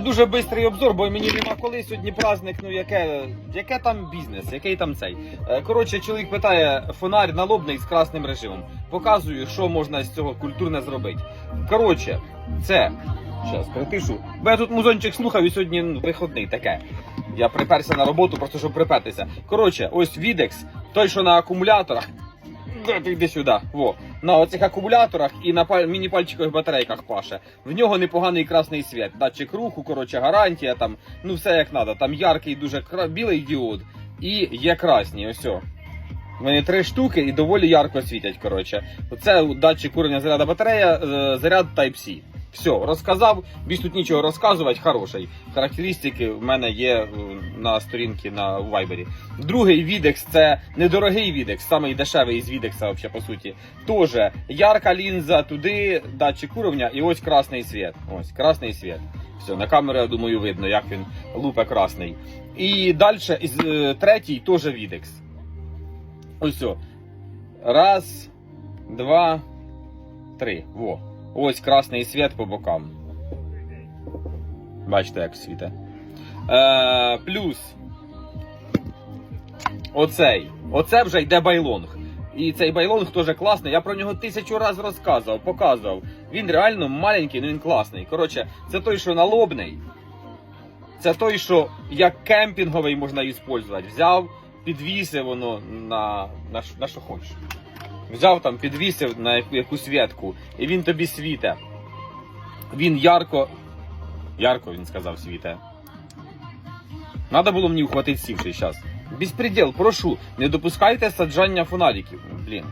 Дуже швидкий обзор, бо мені нема коли сьогодні праздник, ну яке, яке там бізнес, який там цей. Е, Коротше, чоловік питає фонарь налобний з красним режимом. Показую, що можна з цього культурне зробити. Коротше, це. Зараз притишу. Бо я тут музончик слухав і сьогодні ну, виходний таке. Я приперся на роботу, просто щоб припертися. Коротше, ось Відекс, той, що на акумуляторах. Йди сюди. Во. На оцих акумуляторах і на міні-пальчикових батарейках паше. В нього непоганий красний світ. Датчик руху, коротше, гарантія там, ну все як треба. Там яркий, дуже кра... білий діод і є красні. Ось. У мене три штуки і доволі ярко світять. Коротше. Це датчик курення заряду батарея, е, заряд Type-C. Все, розказав, більш тут нічого розказувати, хороший. Характеристики в мене є е, на сторінці на Viber. Другий Відекс це недорогий Відекс, самий дешевий із Відекса, вообще, по суті. Тоже ярка лінза, туди датчик уровня і ось красний світ. Ось красний світ. Все, на камеру, я думаю, видно, як він лупе красний. І далі, е, третій теж Відекс. Ось. Раз, два, три. Во. Ось красний світ по бокам. Бачите, як світе. Е, плюс. Оцей. Оце вже йде байлонг. І цей байлонг теж класний. Я про нього тисячу разів розказував, показував. Він реально маленький, але він класний. Коротше, це той, що налобний. Це той, що як кемпінговий можна використовувати. Взяв, підвісив воно на, на, на що хочеш. Взяв там, підвісив на якусь ветку, і він тобі світе. Він ярко. Ярко, він сказав, світе. Надо було мені ухватити сівший час. Безпреділ, прошу, не допускайте саджання фонариків. Блін.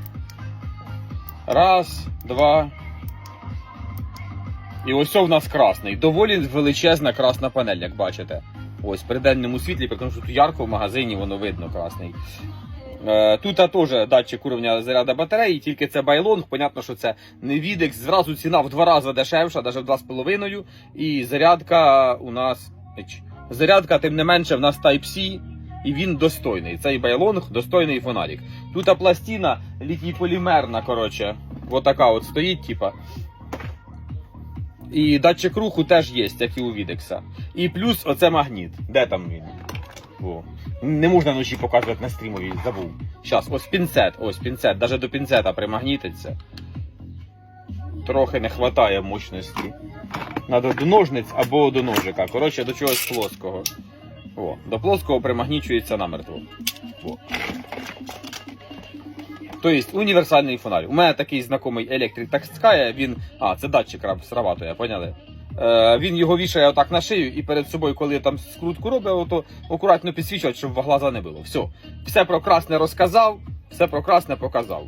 Раз, два. І ось в нас красний. Доволі величезна красна панель, як бачите. Ось при денному світлі, тому що тут ярко в магазині воно видно красний. Е, Тут теж датчик уровня заряду батареї, тільки це байлонг. Понятно, що це не відекс. Зразу ціна в два рази дешевша, навіть в два з половиною. І зарядка у нас. Зарядка, тим не менше, в нас Type-C, і він достойний. Цей байлонг достойний фонарик. Тут пластина літій-полімерна, коротше. Вот така от стоїть, типа. І датчик руху теж є, як і у Відекса. І плюс оце магніт. Де там він? О. Не можна вночі показувати на стрімові, забув. Щас, ось пінцет, ось пінцет, даже до пінцета примагнітиться. Трохи не вистачає мощності. Надо до ножниць або до ножика. Коротше, до чогось плоского. О, до плоского примагнічується намертво. О. Тобто універсальний фонарь. У мене такий знайомий електрик такскає, він. А, це датчик срабатує, поняли? Е, він його вішає отак на шию і перед собою, коли там скрутку робить, то акуратно підсвічувати, щоб в глаза не було. Все. Все про красне розказав, все про красне показав.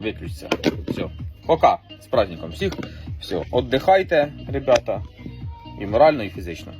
Виключся. Все. Пока. З праздником всіх. Все. Отдихайте, ребята. І морально, і фізично.